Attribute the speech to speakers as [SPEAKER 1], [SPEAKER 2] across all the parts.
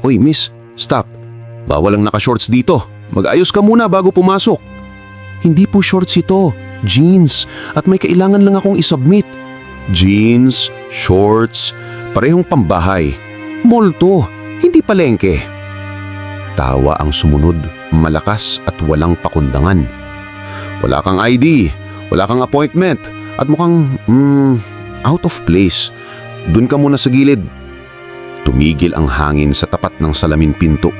[SPEAKER 1] Uy, miss, stop. Bawal ang naka-shorts dito. Mag-ayos ka muna bago pumasok. Hindi po shorts ito. Jeans. At may kailangan lang akong isubmit. Jeans, shorts, parehong pambahay. Mall to, hindi palengke. Tawa ang sumunod, malakas at walang pakundangan. Wala kang ID, wala kang appointment, at mukhang, mm, out of place. Doon ka muna sa gilid. Tumigil ang hangin sa tapat ng salamin pinto.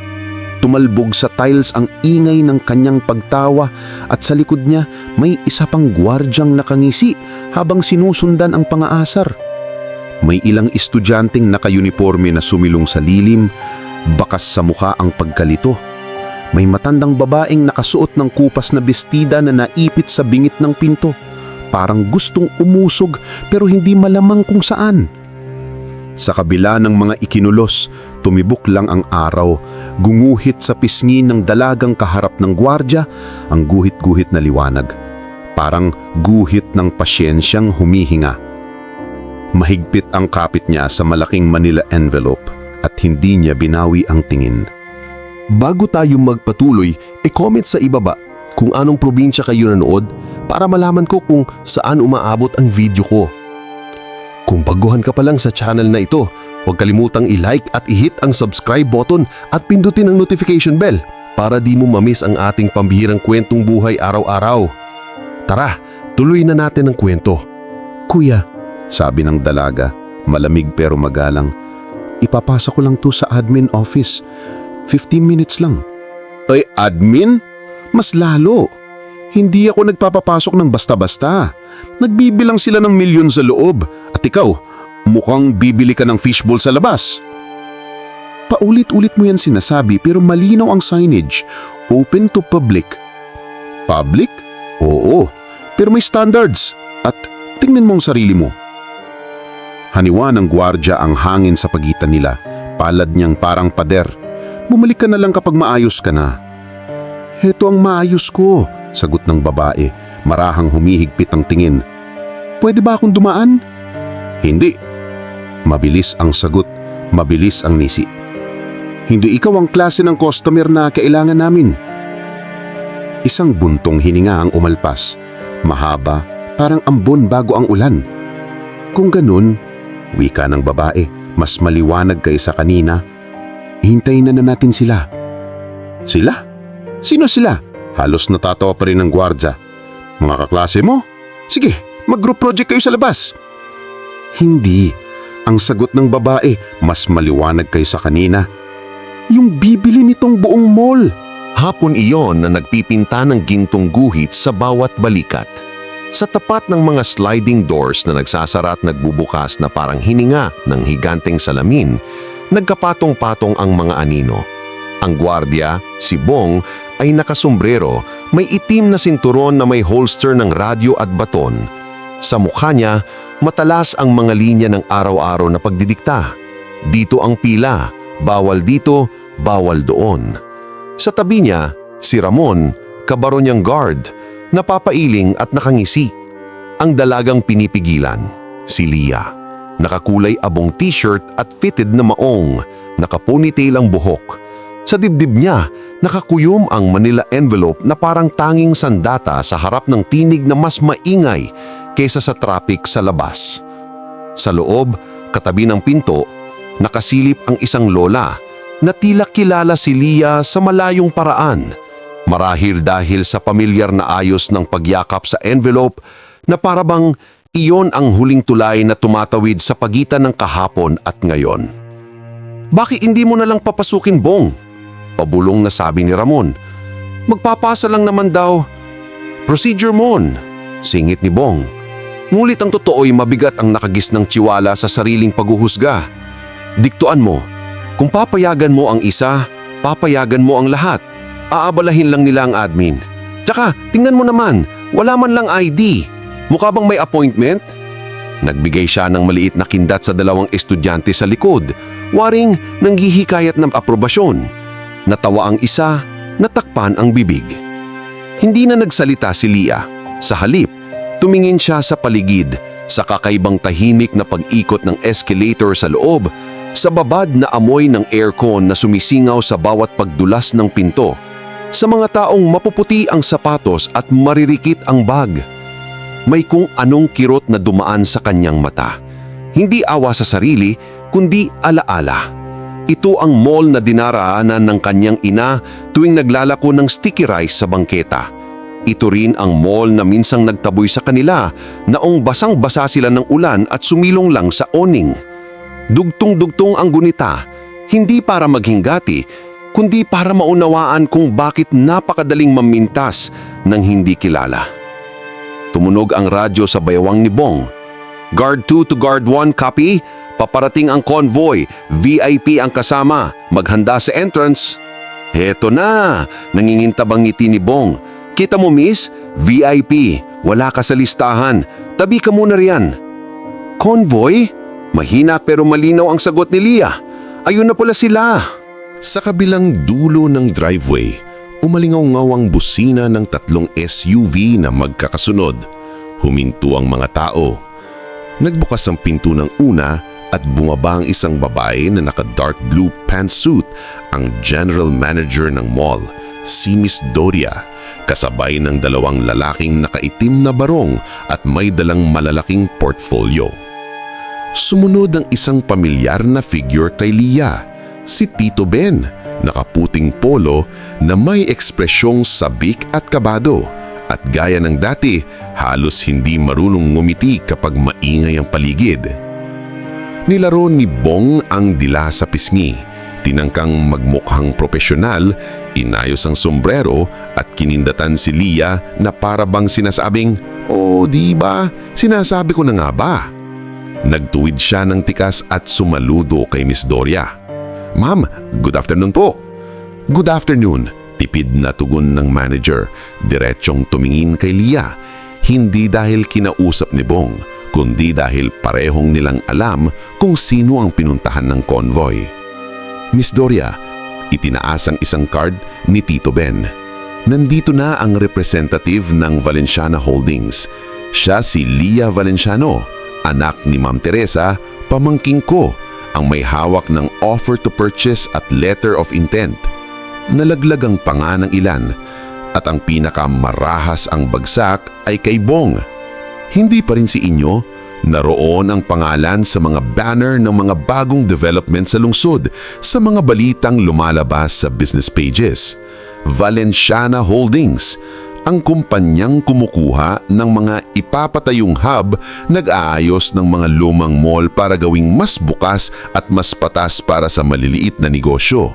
[SPEAKER 1] Tumalbog sa tiles ang ingay ng kanyang pagtawa at sa likod niya may isa pang gwardyang nakangisi habang sinusundan ang pangaasar. May ilang estudyanteng naka-uniforme na sumilong sa lilim, bakas sa mukha ang pagkalito. May matandang babaeng nakasuot ng kupas na bestida na naipit sa bingit ng pinto. Parang gustong umusog pero hindi malamang kung saan. Sa kabila ng mga ikinulos, tumibok lang ang araw, gunguhit sa pisngi ng dalagang kaharap ng gwardya ang guhit-guhit na liwanag. Parang guhit ng pasyensyang humihinga. Mahigpit ang kapit niya sa malaking Manila envelope at hindi niya binawi ang tingin.
[SPEAKER 2] Bago tayo magpatuloy, e-comment sa ibaba kung anong probinsya kayo nanood para malaman ko kung saan umaabot ang video ko. Kung baguhan ka pa lang sa channel na ito, huwag kalimutang i-like at i-hit ang subscribe button at pindutin ang notification bell para di mo mamiss ang ating pambihirang kwentong buhay araw-araw. Tara, tuloy na natin ang kwento.
[SPEAKER 1] Kuya, sabi ng dalaga, malamig pero magalang, ipapasa ko lang to sa admin office. 15 minutes lang. Ay, admin? Mas lalo. Hindi ako nagpapapasok ng basta-basta. Nagbibilang sila ng milyon sa loob. At ikaw, mukhang bibili ka ng fishbowl sa labas. Paulit-ulit mo yan sinasabi pero malinaw ang signage. Open to public. Public? Oo. Pero may standards. At tingnan mo ang sarili mo. Haniwa ng gwardya ang hangin sa pagitan nila. Palad niyang parang pader. Bumalik ka na lang kapag maayos ka na. Heto ang maayos ko, sagot ng babae, marahang humihigpit ang tingin. Pwede ba akong dumaan? Hindi. Mabilis ang sagot, mabilis ang nisi. Hindi ikaw ang klase ng customer na kailangan namin. Isang buntong hininga ang umalpas, mahaba, parang ambon bago ang ulan. Kung ganun, wika ng babae, mas maliwanag kaysa kanina, hintayin na na natin sila. Sila? Sino sila? Halos natatawa pa rin ng gwardya. Mga kaklase mo? Sige, mag-group project kayo sa labas. Hindi. Ang sagot ng babae, mas maliwanag kaysa kanina. Yung bibili nitong buong mall.
[SPEAKER 3] Hapon iyon na nagpipinta ng gintong guhit sa bawat balikat. Sa tapat ng mga sliding doors na nagsasara at nagbubukas na parang hininga ng higanteng salamin, nagkapatong-patong ang mga anino. Ang gwardya, si Bong, ay nakasombrero, may itim na sinturon na may holster ng radyo at baton. Sa mukha niya, matalas ang mga linya ng araw-araw na pagdidikta. Dito ang pila, bawal dito, bawal doon. Sa tabi niya, si Ramon, kabaro niyang guard, napapailing at nakangisi. Ang dalagang pinipigilan, si Lia. Nakakulay abong t-shirt at fitted na maong, nakaponytail ang buhok. Sa dibdib niya, nakakuyom ang Manila envelope na parang tanging sandata sa harap ng tinig na mas maingay kaysa sa traffic sa labas. Sa loob, katabi ng pinto, nakasilip ang isang lola na tila kilala si Lia sa malayong paraan. Marahil dahil sa pamilyar na ayos ng pagyakap sa envelope na parabang iyon ang huling tulay na tumatawid sa pagitan ng kahapon at ngayon. Bakit hindi mo na lang papasukin, Bong? Pabulong na sabi ni Ramon. Magpapasa lang naman daw. Procedure mon, singit ni Bong. Ngulit ang totoo'y mabigat ang nakagis ng tiwala sa sariling paghuhusga. Diktuan mo, kung papayagan mo ang isa, papayagan mo ang lahat. Aabalahin lang nila ang admin. Tsaka, tingnan mo naman, wala man lang ID. Mukha bang may appointment? Nagbigay siya ng maliit na kindat sa dalawang estudyante sa likod, waring nanghihikayat ng aprobasyon. Natawa ang isa, natakpan ang bibig. Hindi na nagsalita si Lia. Sa halip, tumingin siya sa paligid sa kakaibang tahimik na pag-ikot ng escalator sa loob, Sa babad na amoy ng aircon na sumisingaw sa bawat pagdulas ng pinto, sa mga taong mapuputi ang sapatos at maririkit ang bag. May kung anong kirot na dumaan sa kanyang mata. Hindi awa sa sarili, kundi alaala. Ito ang mall na dinaraanan ng kanyang ina tuwing naglalako ng sticky rice sa bangketa. Ito rin ang mall na minsang nagtaboy sa kanila naong basang-basa sila ng ulan at sumilong lang sa awning. Dugtong-dugtong ang gunita, hindi para maghinggati, kundi para maunawaan kung bakit napakadaling mamintas ng hindi kilala. Tumunog ang radyo sa baywang ni Bong. Guard 2 to Guard 1 copy. Paparating ang convoy. VIP ang kasama. Maghanda sa entrance. Heto na, nangingintabang ngiti ni Bong. Kita mo miss, VIP. Wala ka sa listahan. Tabi ka muna riyan. Convoy? Mahina pero malinaw ang sagot ni Lia. Ayun na pala sila.
[SPEAKER 1] Sa kabilang dulo ng driveway, umalingaw-ngaw ang busina ng tatlong SUV na magkakasunod. Huminto ang mga tao. Nagbukas ang pinto ng una at bumaba ang isang babae na naka-dark blue pantsuit, ang general manager ng mall, si Miss Doria, kasabay ng dalawang lalaking nakaitim na barong at may dalang malalaking portfolio. Sumunod ang isang pamilyar na figure kay Lia, si Tito Ben, nakaputing polo na may ekspresyong sabik at kabado. At gaya ng dati, halos hindi marunong ngumiti kapag maingay ang paligid. Nilaro ni Bong ang dila sa pisngi. Tinangkang magmukhang propesyonal, inayos ang sombrero at kinindatan si Lia na para bang sinasabing, Oh, di ba? Sinasabi ko na nga ba? Nagtuwid siya ng tikas at sumaludo kay Miss Doria. Ma'am, good afternoon po. Good afternoon, tipid na tugon ng manager. Diretsyong tumingin kay Lia. Hindi dahil kinausap ni Bong, kundi dahil parehong nilang alam kung sino ang pinuntahan ng convoy. Miss Doria, itinaas ang isang card ni Tito Ben. Nandito na ang representative ng Valenciana Holdings. Siya si Lia Valenciano, anak ni Ma'am Teresa, pamangking ko, ang may hawak ng offer to purchase at letter of intent. Nalaglag ang panga ng ilan at ang pinakamarahas ang bagsak ay kay Bong. Hindi pa rin si Inyo, naroon ang pangalan sa mga banner ng mga bagong development sa lungsod sa mga balitang lumalabas sa business pages. Valenciana Holdings, ang kumpanyang kumukuha ng mga ipapatayong hub nag-aayos ng mga lumang mall para gawing mas bukas at mas patas para sa maliliit na negosyo.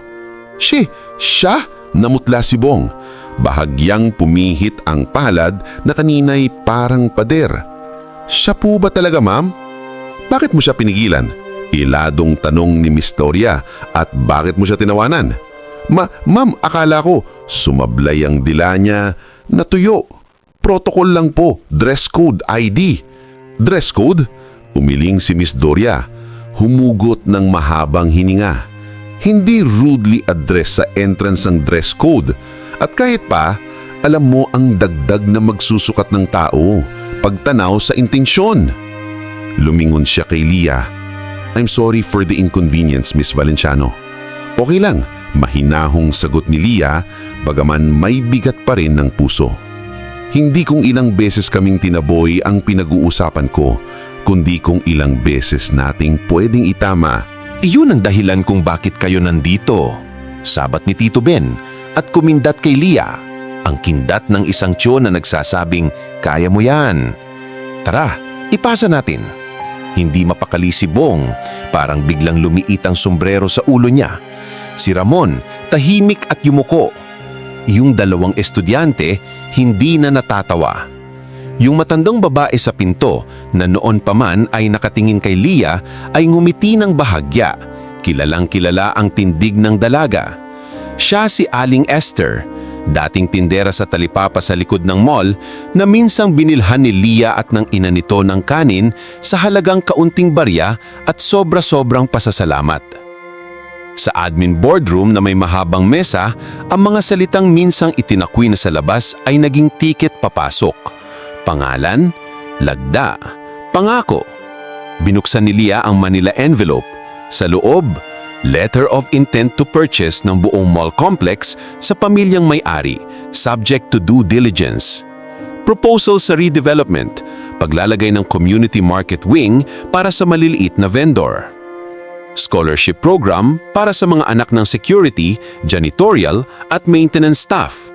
[SPEAKER 1] Shi, siya? Namutla si Bong. Bahagyang pumihit ang palad na kanina'y parang pader. Siya po ba talaga ma'am? Bakit mo siya pinigilan? Iladong tanong ni Miss Doria at bakit mo siya tinawanan? Ma, ma'am, akala ko sumablay ang dila niya natuyo. Protocol lang po, dress code, ID. Dress code? Umiling si Miss Doria. Humugot ng mahabang hininga. Hindi rudely address sa entrance ng dress code. At kahit pa, alam mo ang dagdag na magsusukat ng tao pagtanaw sa intensyon. Lumingon siya kay Lia. I'm sorry for the inconvenience, Miss Valenciano. Okay lang, mahinahong sagot ni Lia bagaman may bigat pa rin ng puso. Hindi kung ilang beses kaming tinaboy ang pinag-uusapan ko, kundi kung ilang beses nating pwedeng itama.
[SPEAKER 3] Iyon ang dahilan kung bakit kayo nandito. Sabat ni Tito Ben at kumindat kay Lia. Ang kindat ng isang tiyon na nagsasabing, kaya mo yan. Tara, ipasa natin. Hindi mapakali si Bong, parang biglang lumiit ang sombrero sa ulo niya. Si Ramon, tahimik at yumuko. Yung dalawang estudyante, hindi na natatawa. Yung matandang babae sa pinto na noon pa man ay nakatingin kay Lia ay ngumiti ng bahagya. Kilalang kilala ang tindig ng dalaga. Siya si Aling Esther, dating tindera sa talipapa sa likod ng mall na minsang binilhan ni Lia at ng ina nito ng kanin sa halagang kaunting barya at sobra-sobrang pasasalamat. Sa admin boardroom na may mahabang mesa, ang mga salitang minsang itinakwi na sa labas ay naging tiket papasok. Pangalan, lagda, pangako. Binuksan ni Lia ang Manila envelope.
[SPEAKER 4] Sa loob, letter of intent to purchase ng buong mall complex sa pamilyang may-ari, subject to due diligence. Proposal sa redevelopment, paglalagay ng community market wing para sa maliliit na vendor. Scholarship program para sa mga anak ng security, janitorial at maintenance staff.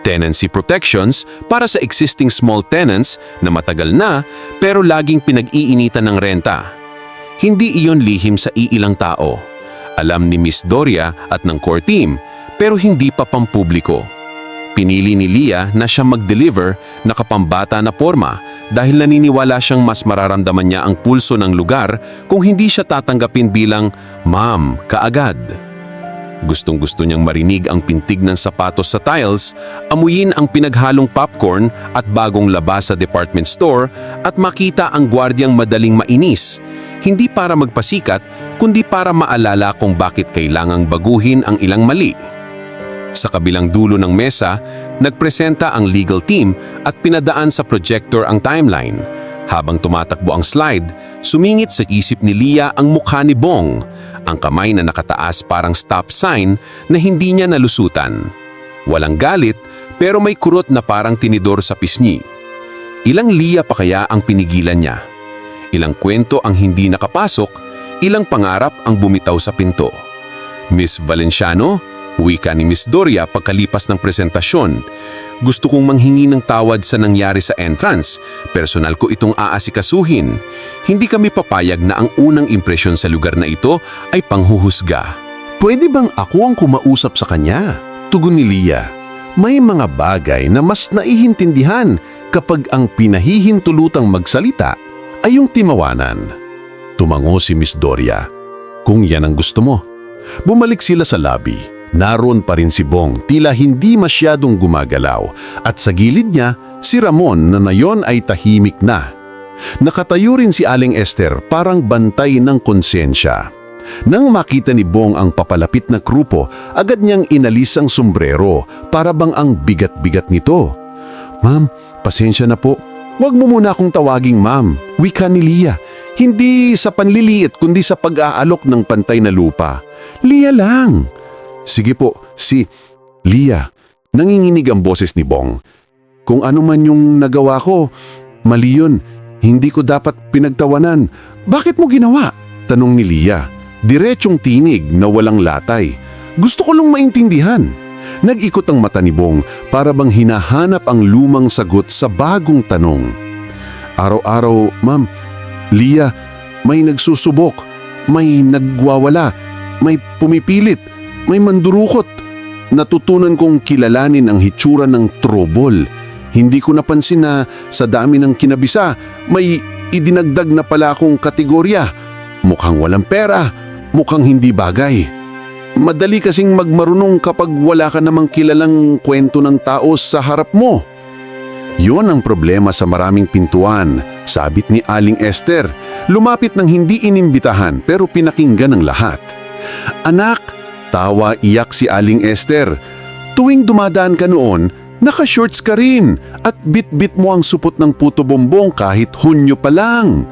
[SPEAKER 4] Tenancy protections para sa existing small tenants na matagal na pero laging pinag-iinitan ng renta. Hindi iyon lihim sa iilang tao. Alam ni Miss Doria at ng core team pero hindi pa pampubliko. Pinili ni Lia na siya mag-deliver na kapambata na forma dahil naniniwala siyang mas mararamdaman niya ang pulso ng lugar kung hindi siya tatanggapin bilang ma'am kaagad. Gustong gusto niyang marinig ang pintig ng sapatos sa tiles, amuyin ang pinaghalong popcorn at bagong labas sa department store at makita ang gwardyang madaling mainis. Hindi para magpasikat, kundi para maalala kung bakit kailangang baguhin ang ilang mali. Sa kabilang dulo ng mesa, nagpresenta ang legal team at pinadaan sa projector ang timeline. Habang tumatakbo ang slide, sumingit sa isip ni Lia ang mukha ni Bong, ang kamay na nakataas parang stop sign na hindi niya nalusutan. Walang galit pero may kurot na parang tinidor sa pisngi. Ilang Lia pa kaya ang pinigilan niya? Ilang kwento ang hindi nakapasok, ilang pangarap ang bumitaw sa pinto. Miss Valenciano, wika ni Miss Doria pagkalipas ng presentasyon. Gusto kong manghingi ng tawad sa nangyari sa entrance. Personal ko itong aasikasuhin. Hindi kami papayag na ang unang impresyon sa lugar na ito ay panghuhusga.
[SPEAKER 1] Pwede bang ako ang kumausap sa kanya? Tugon ni Lia. May mga bagay na mas naihintindihan kapag ang pinahihintulutang magsalita ay yung timawanan. Tumango si Miss Doria. Kung yan ang gusto mo. Bumalik sila sa lobby. Naroon pa rin si Bong, tila hindi masyadong gumagalaw. At sa gilid niya, si Ramon na nayon ay tahimik na. Nakatayo rin si Aling Esther parang bantay ng konsensya. Nang makita ni Bong ang papalapit na grupo, agad niyang inalis ang sombrero para bang ang bigat-bigat nito. Ma'am, pasensya na po. Huwag mo muna akong tawaging ma'am. Wika ni Lia. Hindi sa panliliit kundi sa pag-aalok ng pantay na lupa. Lia lang. Sige po, si Lia. Nanginginig ang boses ni Bong. Kung ano man yung nagawa ko, mali yun. Hindi ko dapat pinagtawanan. Bakit mo ginawa? Tanong ni Lia. Diretsyong tinig na walang latay. Gusto ko lang maintindihan. Nag-ikot ang mata ni Bong para bang hinahanap ang lumang sagot sa bagong tanong. Araw-araw, ma'am, Lia, may nagsusubok, may nagwawala, may pumipilit, may mandurukot. Natutunan kong kilalanin ang hitsura ng trouble. Hindi ko napansin na sa dami ng kinabisa, may idinagdag na pala akong kategorya. Mukhang walang pera, mukhang hindi bagay. Madali kasing magmarunong kapag wala ka namang kilalang kwento ng tao sa harap mo. Yun ang problema sa maraming pintuan, sabit ni Aling Esther. Lumapit ng hindi inimbitahan pero pinakinggan ng lahat. Anak, tawa iyak si Aling Esther. Tuwing dumadaan ka noon, naka-shorts ka rin at bit-bit mo ang supot ng puto bombong kahit hunyo pa lang.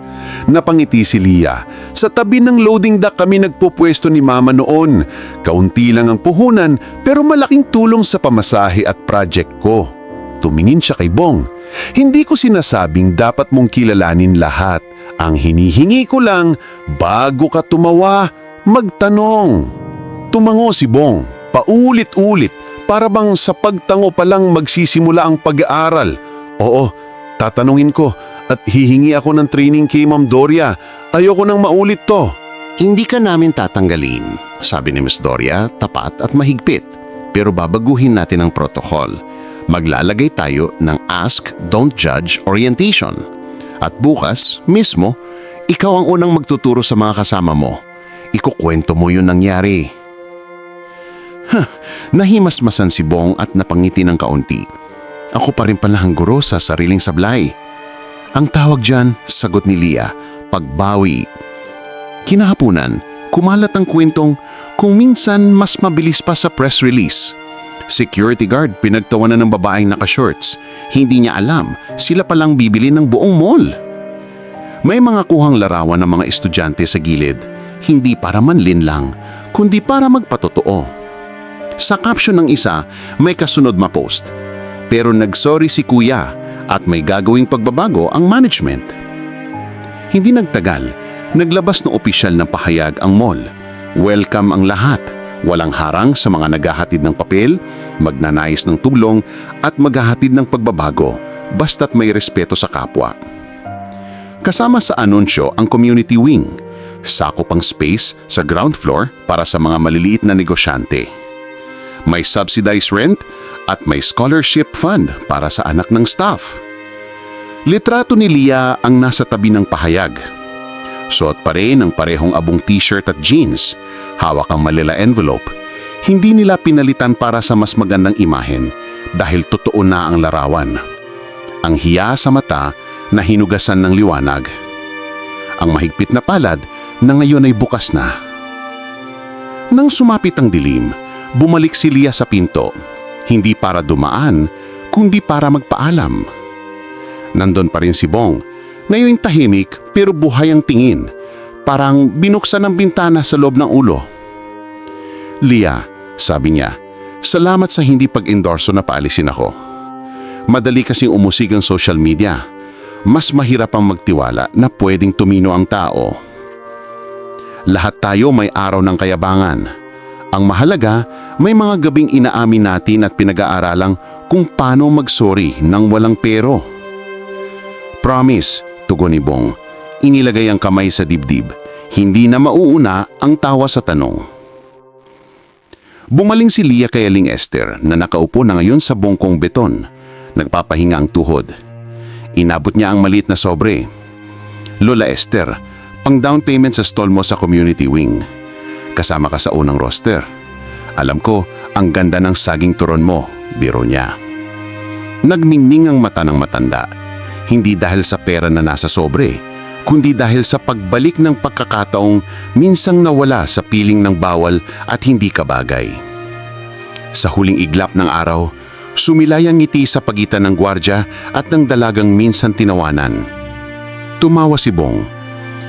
[SPEAKER 1] Napangiti si Lia. Sa tabi ng loading dock kami nagpupwesto ni Mama noon. Kaunti lang ang puhunan pero malaking tulong sa pamasahe at project ko. Tumingin siya kay Bong. Hindi ko sinasabing dapat mong kilalanin lahat. Ang hinihingi ko lang, bago ka tumawa, magtanong. Tumango si Bong, paulit-ulit, para bang sa pagtango pa lang magsisimula ang pag-aaral. Oo, tatanungin ko at hihingi ako ng training kay Ma'am Doria. Ayoko nang maulit to.
[SPEAKER 3] Hindi ka namin tatanggalin, sabi ni Miss Doria, tapat at mahigpit. Pero babaguhin natin ang protocol. Maglalagay tayo ng Ask, Don't Judge orientation. At bukas, mismo, ikaw ang unang magtuturo sa mga kasama mo. Ikukwento mo yun nangyari. Huh, nahimasmasan si Bong at napangiti ng kaunti. Ako pa rin pala ang guro sa sariling sablay. Ang tawag dyan, sagot ni Lia, pagbawi. Kinahapunan, kumalat ang kwentong kung minsan mas mabilis pa sa press release. Security guard pinagtawanan ng babaeng naka-shorts. Hindi niya alam, sila palang bibili ng buong mall. May mga kuhang larawan ng mga estudyante sa gilid.
[SPEAKER 1] hindi para manlin lang, kundi para magpatotoo. Sa caption ng isa, may kasunod ma post. Pero nagsorry si kuya at may gagawing pagbabago ang management. Hindi nagtagal, naglabas ng opisyal ng pahayag ang mall. Welcome ang lahat. Walang harang sa mga naghahatid ng papel, magnanais ng tulong at maghahatid ng pagbabago basta't may respeto sa kapwa. Kasama sa anunsyo ang community wing, sakop ang space sa ground floor para sa mga maliliit na negosyante. May subsidized rent at may scholarship fund para sa anak ng staff. Litrato ni Lia ang nasa tabi ng pahayag. Suot pa rin ang parehong abong t-shirt at jeans, hawak ang malila envelope. Hindi nila pinalitan para sa mas magandang imahen dahil totoo na ang larawan. Ang hiya sa mata na hinugasan ng liwanag. Ang mahigpit na palad na ngayon ay bukas na. Nang sumapit ang dilim, bumalik si Lia sa pinto. Hindi para dumaan, kundi para magpaalam. Nandun pa rin si Bong. Ngayon tahimik pero buhay ang tingin. Parang binuksan ng bintana sa loob ng ulo. Lia, sabi niya, salamat sa hindi pag-endorso na paalisin ako. Madali kasing umusig ang social media. Mas mahirap ang magtiwala na pwedeng tumino ang tao. Lahat tayo may araw ng kayabangan. Ang mahalaga, may mga gabing inaamin natin at pinag-aaralang kung paano mag-sorry nang walang pero. Promise, tugon ni Bong. Inilagay ang kamay sa dibdib. Hindi na mauuna ang tawa sa tanong. Bumaling si Lia kay Aling Esther na nakaupo na ngayon sa bongkong beton. Nagpapahinga ang tuhod. Inabot niya ang maliit na sobre. Lola Esther, pang down payment sa stall mo sa community wing. Kasama ka sa unang roster. Alam ko, ang ganda ng saging turon mo, biro niya. Nagmingning ang mata ng matanda. Hindi dahil sa pera na nasa sobre, kundi dahil sa pagbalik ng pagkakataong minsang nawala sa piling ng bawal at hindi kabagay. Sa huling iglap ng araw, sumilay ang ngiti sa pagitan ng gwardya at ng dalagang minsan tinawanan. Tumawa si Bong,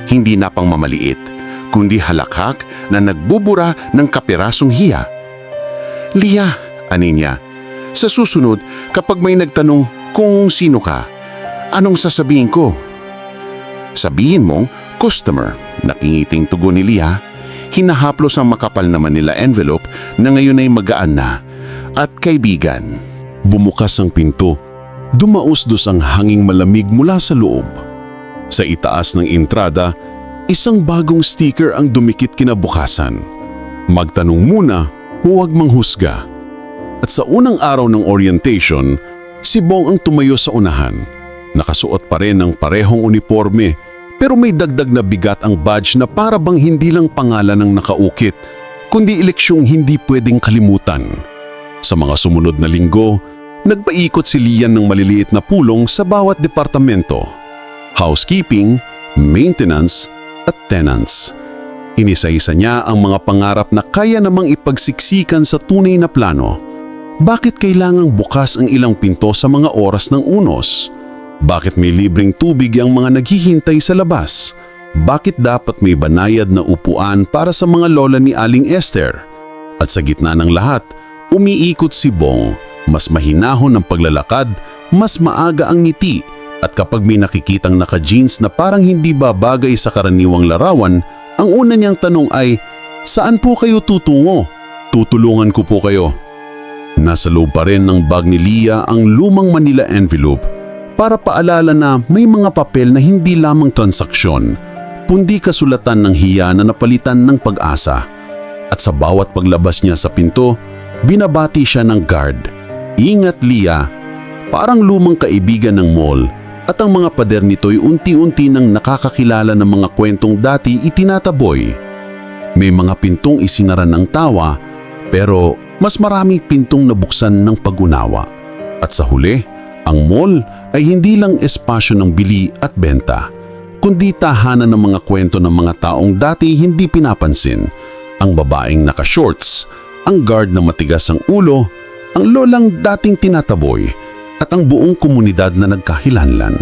[SPEAKER 1] hindi na pang mamaliit, kundi halakhak na nagbubura ng kapirasong hiya. Lia, ani niya, sa susunod kapag may nagtanong kung sino ka, anong sasabihin ko? Sabihin mong customer, nakingiting tugon ni Lia, hinahaplos ang makapal na Manila envelope na ngayon ay magaan na, at kaibigan.
[SPEAKER 2] Bumukas ang pinto. Dumausdos ang hanging malamig mula sa loob. Sa itaas ng entrada, isang bagong sticker ang dumikit kinabukasan. Magtanong muna, huwag manghusga. At sa unang araw ng orientation, si Bong ang tumayo sa unahan. Nakasuot pa rin ng parehong uniforme pero may dagdag na bigat ang badge na para bang hindi lang pangalan ang nakaukit, kundi eleksyong hindi pwedeng kalimutan. Sa mga sumunod na linggo, nagpaikot si Lian ng maliliit na pulong sa bawat departamento. Housekeeping, maintenance, at tenants. Inisa-isa niya ang mga pangarap na kaya namang ipagsiksikan sa tunay na plano. Bakit kailangang bukas ang ilang pinto sa mga oras ng unos? Bakit may libreng tubig ang mga naghihintay sa labas? Bakit dapat may banayad na upuan para sa mga lola ni Aling Esther? At sa gitna ng lahat, umiikot si Bong. Mas mahinahon ang paglalakad, mas maaga ang ngiti, at kapag may nakikitang naka-jeans na parang hindi babagay sa karaniwang larawan, ang una niyang tanong ay, Saan po kayo tutungo? Tutulungan ko po kayo. Nasa loob pa rin ng bag ni Lia ang lumang Manila envelope para paalala na may mga papel na hindi lamang transaksyon, kundi kasulatan ng hiya na napalitan ng pag-asa. At sa bawat paglabas niya sa pinto, binabati siya ng guard. Ingat Lia, parang lumang kaibigan ng mall at ang mga pader nito'y unti-unti nang nakakakilala ng mga kwentong dati itinataboy. May mga pintong isinara ng tawa pero mas maraming pintong nabuksan ng pag-unawa. At sa huli, ang mall ay hindi lang espasyo ng bili at benta, kundi tahanan ng mga kwento ng mga taong dati hindi pinapansin. Ang babaeng naka-shorts, ang guard na matigas ang ulo, ang lolang dating tinataboy, at ang buong komunidad na nagkahilanlan.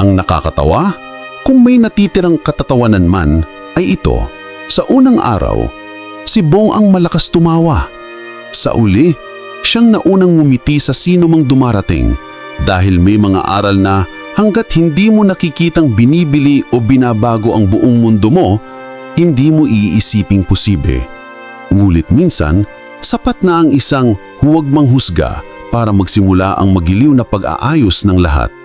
[SPEAKER 2] Ang nakakatawa, kung may natitirang katatawanan man, ay ito.
[SPEAKER 5] Sa unang araw, si Bong ang malakas tumawa. Sa uli, siyang naunang ngumiti sa sino mang dumarating dahil may mga aral na hanggat hindi mo nakikitang binibili o binabago ang buong mundo mo, hindi mo iisiping posible. Ngulit minsan, sapat na ang isang huwag manghusga para magsimula ang magiliw na pag-aayos ng lahat.